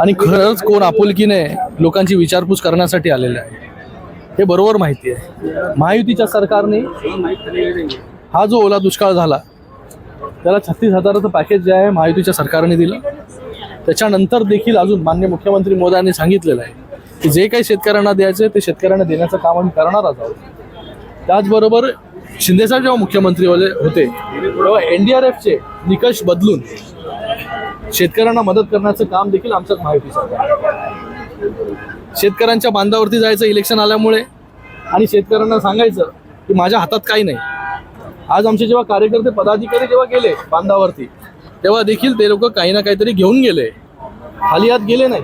आणि खरंच कोण आपुलकीने लोकांची विचारपूस करण्यासाठी आलेले आहे. हे बरोबर माहिती आहे. महायुतीच्या सरकारने हा जो ओला दुष्काळ झाला त्याला छत्तीस हजाराचं पॅकेज जे आहे महायुतीच्या सरकारने दिलं. त्याच्यानंतर देखील अजून मान्य मुख्यमंत्री मोदयांनी सांगितलेलं आहे की जे काही शेतकऱ्यांना द्यायचं ते शेतकऱ्यांना देण्याचं काम आम्ही करणारच आहोत. त्याचबरोबर शिंदेसाहेब जेव्हा मुख्यमंत्री होते तेव्हा एन डी आर एफचे निकष बदलून शेतकऱ्यांना मदत करण्याचं काम देखील आमच्याच महायुती सरकार शेतकऱ्यांच्या बांधावरती जायचं इलेक्शन आल्यामुळे आणि शेतकऱ्यांना सांगायचं की माझ्या हातात काही नाही. आज आमचे जेव्हा कार्यकर्ते पदाधिकारी जेव्हा गेले बांधावरती तेव्हा देखील ते लोक काही ना काहीतरी घेऊन गेले. खाली हात गेले नाही.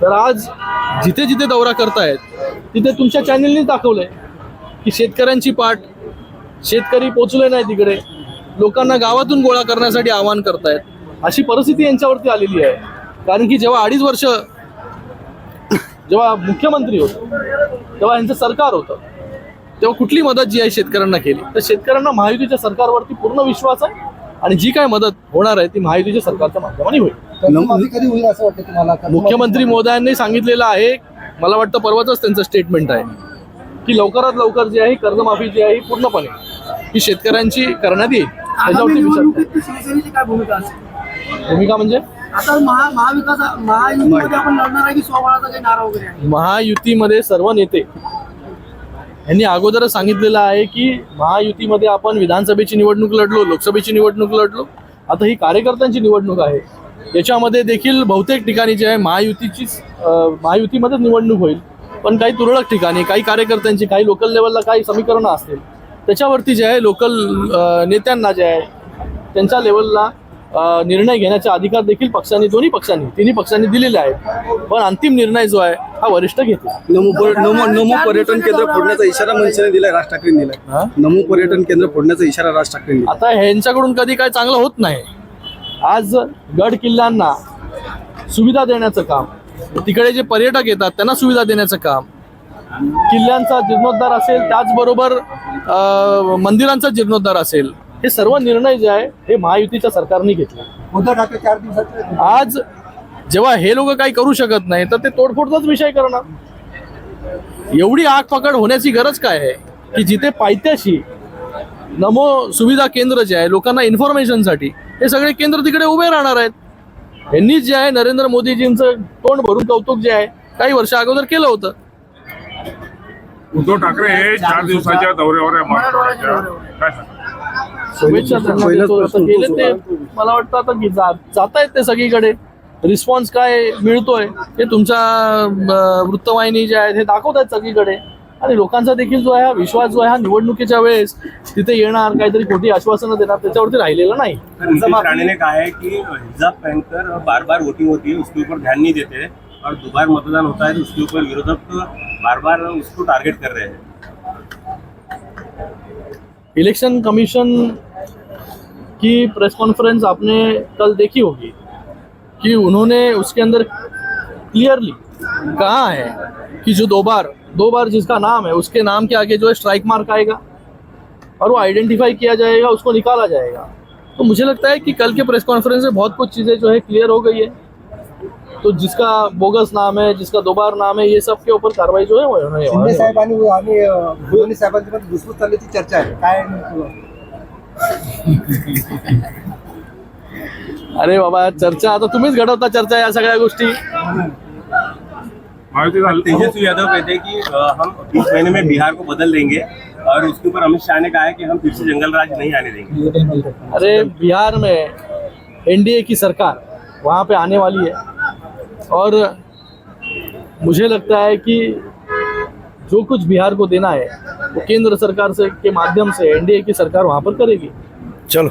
तर आज जिथे जिथे दौरा करतायत तिथे तुमच्या चॅनलनी दाखवलंय की शेतकऱ्यांची पाठ शेतकरी पोचले नाही तिकडे. लोकांना गावातून गोळा करण्यासाठी आवाहन करतायत. अशी परिस्थिती यांच्यावरती आलेली आहे. कारण की जेव्हा अडीच वर्ष जेव्हा मुख्यमंत्री होते तेव्हा यांचं सरकार होतं. तेव्हा कुठली मदत जी आहे शेतकऱ्यांना केली तर शेतकऱ्यांना महायुतीच्या सरकारवरती पूर्ण विश्वास आहे आणि जी काय मदत होणार आहे ती महायुतीच्या सरकारच्या माध्यमाने होईल. कर्जमाफी कधी होईल असं वाटतं तुम्हाला? कर्जमाफी- मुख्यमंत्री मोदयांनी सांगितलेलं आहे मला वाटतं परवाच त्यांचं स्टेटमेंट आहे की लवकरात लवकर जी आहे कर्जमाफी जी आहे पूर्णपणे ही शेतकऱ्यांची करण्यात येईल. त्याच्यावरती विचार भूमिका म्हणजे? आता महा महाविकास महायुतीमध्ये आपण लढणार आहे की स्वबळाचा काही नारा वगैरे आहे? महायुतीमध्ये सर्व नेते यांनी अगोदरच सांगितलेलं आहे की महायुतीमध्ये आपण विधानसभेची निवडणूक लढलो लोकसभेची निवडणूक लढलो. आता ही कार्यकर्त्यांची निवडणूक आहे. याच्यामध्ये देखील बहुतेक ठिकाणी जे आहे महायुतीचीच अं, महायुतीमध्येच निवडणूक होईल. पण काही तुरळक ठिकाणी काही कार्यकर्त्यांची काही लोकल लेवलला काही समीकरणं असतील. त्याच्यावरती जे आहे लोकल नेत्यांना जे आहे त्यांच्या लेवलला निर्णय घेण्याचा अधिकार देखील पक्षांनी दोन्ही पक्षांनी तिन्ही पक्षांनी दिलेले आहेत. पण अंतिम निर्णय जो आहे हा वरिष्ठ घेतील. नमो नमो नमो पर्यटन केंद्र फोडण्याचा इशारा मनसेने दिलाय राज ठाकरेंनी दिलाय. हा? नमो पर्यटन केंद्र फोडण्याचा इशारा राज दिलाय. आता ह्यांच्याकडून कधी काय चांगलं होत नाही. आज गड किल्ल्यांना सुविधा देण्याचं काम तिकडे जे पर्यटक येतात त्यांना सुविधा देण्याचं काम किल्ल्यांचा जीर्णोद्धार असेल त्याचबरोबर अं, मंदिरांचा जीर्णोद्धार असेल हे सर्व निर्णय जे आहे हे महायुतीच्या सरकारने घेतले. उद्धव ठाकरे चार दिवसात आज जेव्हा हे लोक काही करू शकत नाही तर ते तोडफोडचाच विषय करणार. एवढी आग पकड होण्याची गरज काय आहे? की जिथे पायथ्याशी नमो सुविधा केंद्र जे आहे लोकांना इन्फॉर्मेशनसाठी हे सगळे केंद्र तिकडे उभे राहणार आहेत. यांनीच जे आहे नरेंद्र मोदीजींचं तोंड भरून कौतुक जे आहे काही वर्ष अगोदर केलं होतं. उद्धव ठाकरे हे चार दिवसाच्या दौऱ्यावर आहे मराठवाड्याच्या काय सांगता? शुभेच्छा त्यांना देतो. आता प्रश्न गेले ते. मला वाटतं आता की जा- जात आहेत ते सगळीकडे. रिस्पॉन्स काय मिळतोय हे तुमच्या अं, वृत्तवाहिनी ज्या आहेत हे दाखवत आहेत सगळीकडे. आणि लोकांचा देखील जो आहे हा विश्वास जो आहे हा निवडणुकीच्या वेळेस तिथे येणार काहीतरी खोटी आश्वासनं देणार त्याच्यावरती राहिलेला नाही. नीतीश राणे ने कहा है कि हिजाब पहनकर बार बार वोटिंग होती है उसके ऊपर ध्यान नहीं देते. हैं और दोबारा मतदान होता है तो उसके ऊपर विरोधक बार बार उसको टारगेट कर रहे हैं। इलेक्शन कमीशन की प्रेस कॉन्फ्रेंस आपने कल देखी होगी कि उन्होंने उसके अंदर क्लियरली कहा है कि जो दो बार दो बार जिसका नाम है, उसके नाम के आगे जो है स्ट्राइक मार्क आएगा और वो आइडेंटिफाई किया जाएगा, उसको निकाला जाएगा। तो मुझे लगता है कि कल के प्रेस कॉन्फ्रेंस में बहुत कुछ चीज़ें जो है क्लियर हो गई है। तो जिसका बोगस नाम है, जिसका दो बार नाम है, ये सब के ऊपर कार्रवाई जो है, वो वाली है। अरे बाबा चर्चा आता तुम्हीच घडवता चर्चा या सगळ्या गोष्टी. तेजस्वी यादव कहते हैं कि हम बीस महीने में बिहार को बदल देंगे और उसके ऊपर अमित शाह ने कहा है कि हम फिर से जंगल राज नहीं आने देंगे। अरे बिहार में एनडीए की सरकार वहाँ पे आने वाली है और मुझे लगता है कि जो कुछ बिहार को देना है वो केंद्र सरकार से के माध्यम से एनडीए की सरकार वहाँ पर करेगी। চলো।